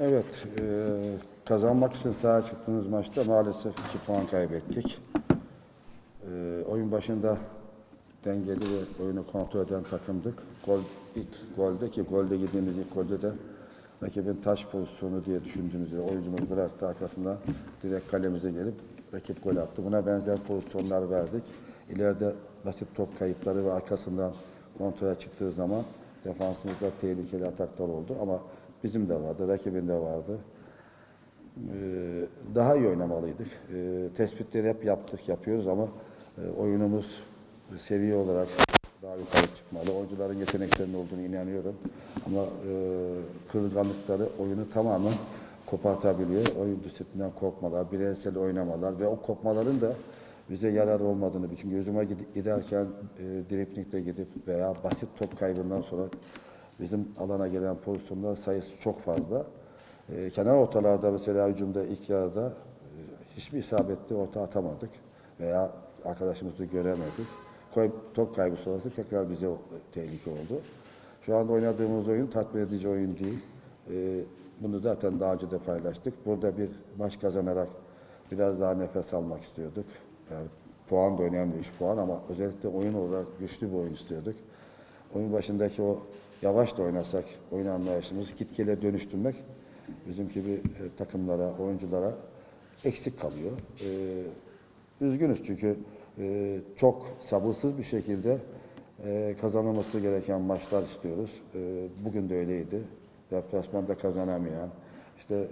Evet, e, kazanmak için sahaya çıktığımız maçta maalesef 2 puan kaybettik. E, oyun başında dengeli ve oyunu kontrol eden takımdık. Gol, ilk golde ki golde yediğimiz ilk golde de rakibin taş pozisyonu diye düşündüğümüzde oyuncumuz bıraktı arkasından direkt kalemize gelip rakip gol attı. Buna benzer pozisyonlar verdik. İleride basit top kayıpları ve arkasından kontrole çıktığı zaman defansımızda tehlikeli ataklar oldu ama bizim de vardı, rakibin de vardı. Ee, daha iyi oynamalıydık. Ee, tespitleri hep yaptık, yapıyoruz ama e, oyunumuz seviye olarak daha yukarı çıkmalı. Oyuncuların yeteneklerinin olduğunu inanıyorum. Ama e, kırılganlıkları oyunu tamamen kopartabiliyor. Oyun disiplinden kopmalar, bireysel oynamalar ve o kopmaların da bize yarar olmadığını, çünkü yüzüme giderken e, driplingle gidip veya basit top kaybından sonra bizim alana gelen pozisyonlar sayısı çok fazla. E, kenar ortalarda mesela hücumda ilk yarıda e, hiçbir isabetli orta atamadık veya arkadaşımızı göremedik. Koy, top kaybı sonrası tekrar bize o- tehlike oldu. Şu anda oynadığımız oyun tatmin edici oyun değil. E, bunu zaten daha önce de paylaştık. Burada bir maç kazanarak biraz daha nefes almak istiyorduk. Yani puan da önemli 3 puan ama özellikle oyun olarak güçlü bir oyun istiyorduk. Oyun başındaki o yavaş da oynasak oyun anlayışımızı gitgele dönüştürmek bizim gibi e, takımlara, oyunculara eksik kalıyor. E, üzgünüz çünkü e, çok sabırsız bir şekilde e, kazanılması gereken maçlar istiyoruz. E, bugün de öyleydi. Deplasmanda kazanamayan, işte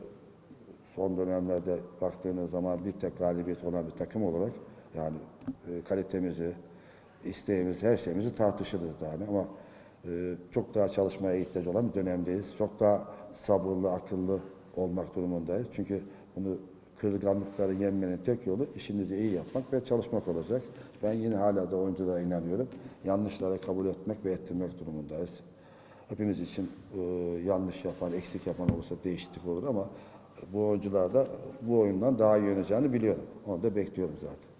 son dönemlerde baktığınız zaman bir tek galibiyet olan bir takım olarak yani e, kalitemizi, isteğimizi, her şeyimizi tartışırız yani ama çok daha çalışmaya ihtiyaç olan bir dönemdeyiz. Çok daha sabırlı, akıllı olmak durumundayız. Çünkü bunu kırılganlıkları yenmenin tek yolu işinizi iyi yapmak ve çalışmak olacak. Ben yine hala da oyunculara inanıyorum. Yanlışları kabul etmek ve ettirmek durumundayız. Hepimiz için e, yanlış yapan, eksik yapan olursa değişiklik olur ama bu oyuncular da bu oyundan daha iyi oynayacağını biliyorum. Onu da bekliyorum zaten.